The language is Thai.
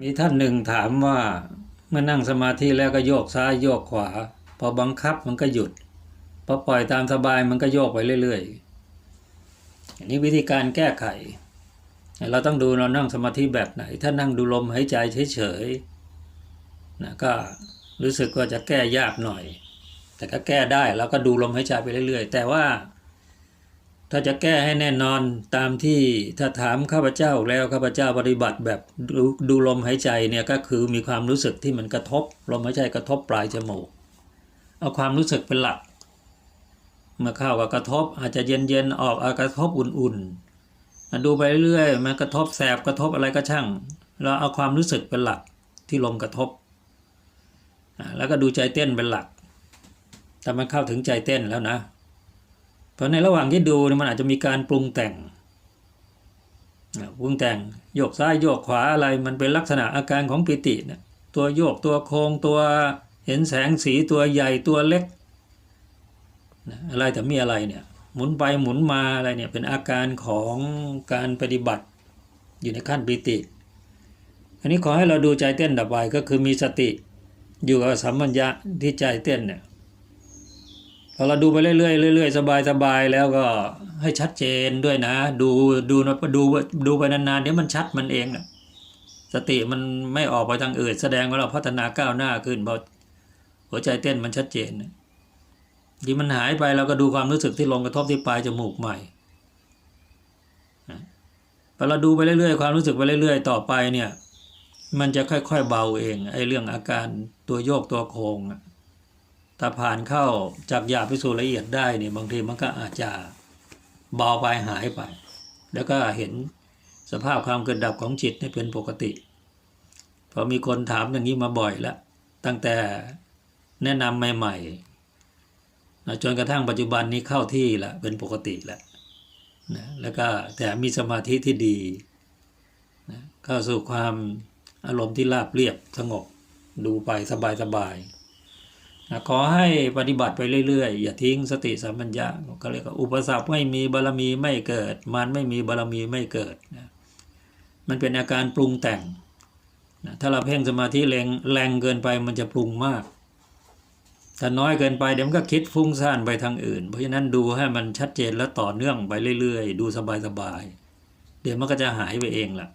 มีท่านหนึ่งถามว่าเมื่อนั่งสมาธิแล้วก็โยกซ้ายโยกขวา พอบังคับมันก็หยุด พอปล่อยตามสบายมันก็โยกไปเรื่อยๆอันนี้วิธีการแก้ไข เราต้องดูเรานั่งสมาธิแบบไหน ถ้านั่งดูลมหายใจเฉยๆนะก็รู้สึกว่าจะแก้ยากหน่อย แต่ก็แก้ได้เราก็ดูลมหายใจไปเรื่อย ๆ แต่ว่า ถ้าจะแก้ให้แน่นอนตามที่ถ้าถามข้าพเจ้าแล้วข้าพเจ้าปฏิบัติแบบดูดูลมหายใจเนี่ยก็คือมีความรู้สึกที่มันกระทบลมหายใจกระทบปลายจมูกเอาความรู้สึกเป็นหลักเมื่อเข้าก็กระทบอาจจะเย็นๆออกอากระทบอุ่นๆดูไปเรื่อยมันกระทบแสบกระทบอะไรก็ช่างเราเอาความรู้สึกเป็นหลักที่ลมกระทบแล้วก็ดูใจเต้นเป็นหลักถ้ามันเข้าถึงใจเต้นแล้วนะ เพราะในระหว่างที่ดูมันอาจจะมีการปรุงแต่งปรุงแต่งโยกซ้ายโยกขวาอะไรมันเป็นลักษณะอาการของปิติเนี่ยตัวโยกตัวโค้งตัวเห็นแสงสีตัวใหญ่ตัวเล็กอะไรแต่มีอะไรเนี่ยหมุนไปหมุนมาอะไรเนี่ยเป็นอาการของการปฏิบัติอยู่ในขั้นปิติ อันนี้ขอให้เราดูใจเต้นดับไปก็คือมีสติอยู่กับสัมมัญญะที่ใจเต้นเนี่ย พอเราดูไปเรื่อยๆเรื่อยๆสบายๆแล้วก็ให้ชัดเจนด้วยนะ ดูดูนะดูดูไปนานๆเดี๋ยวมันชัดมันเองนะสติมันไม่ออกไปทางอื่น แสดงว่าเราพัฒนาก้าวหน้าขึ้นเพราะหัวใจเต้นมันชัดเจนนะที่มันหายไปเราก็ดูความรู้สึกที่ลงกระทบที่ปลายจมูกใหม่พอเราดูไปเรื่อยๆความรู้สึกไปเรื่อยๆ ต่อไปเนี่ย มันจะค่อยๆเบาเองไอ้เรื่องอาการตัวโยกตัวโค้งอะ ถ้าผ่านเข้าจากหยาบไปสู่ละเอียดได้เนี่ยบางทีมันก็อาจจะเบาไปหายไป แล้วก็เห็นสภาพความเกิดดับของจิตเนี่ยเป็นปกติ พอมีคนถามอย่างนี้มาบ่อยแล้ว ตั้งแต่แนะนำใหม่ๆจนกระทั่งปัจจุบันนี้เข้าที่ละเป็นปกติแล้วนะแล้วก็แต่มีสมาธิที่ดีนะเข้าสู่ความอารมณ์ที่ราบเรียบสงบดูไปสบายๆ นะขอให้ปฏิบัติไปเรื่อยๆ อย่าทิ้งสติสัมปัญญะก็เรียกว่าอุปสรรคไม่มีบารมีไม่เกิด มันไม่มีบารมีไม่เกิดนะมันเป็นอาการปรุงแต่งนะถ้าเราเพ่งสมาธิแรงแรงเกินไปมันจะปรุงมาก ถ้าน้อยเกินไปเดี๋ยวมันก็คิดฟุ้งซ่านไปทางอื่น เพราะฉะนั้นดูให้มันชัดเจนและต่อเนื่องไปเรื่อยๆ ดูสบายๆ เดี๋ยวมันก็จะหายไปเองล่ะ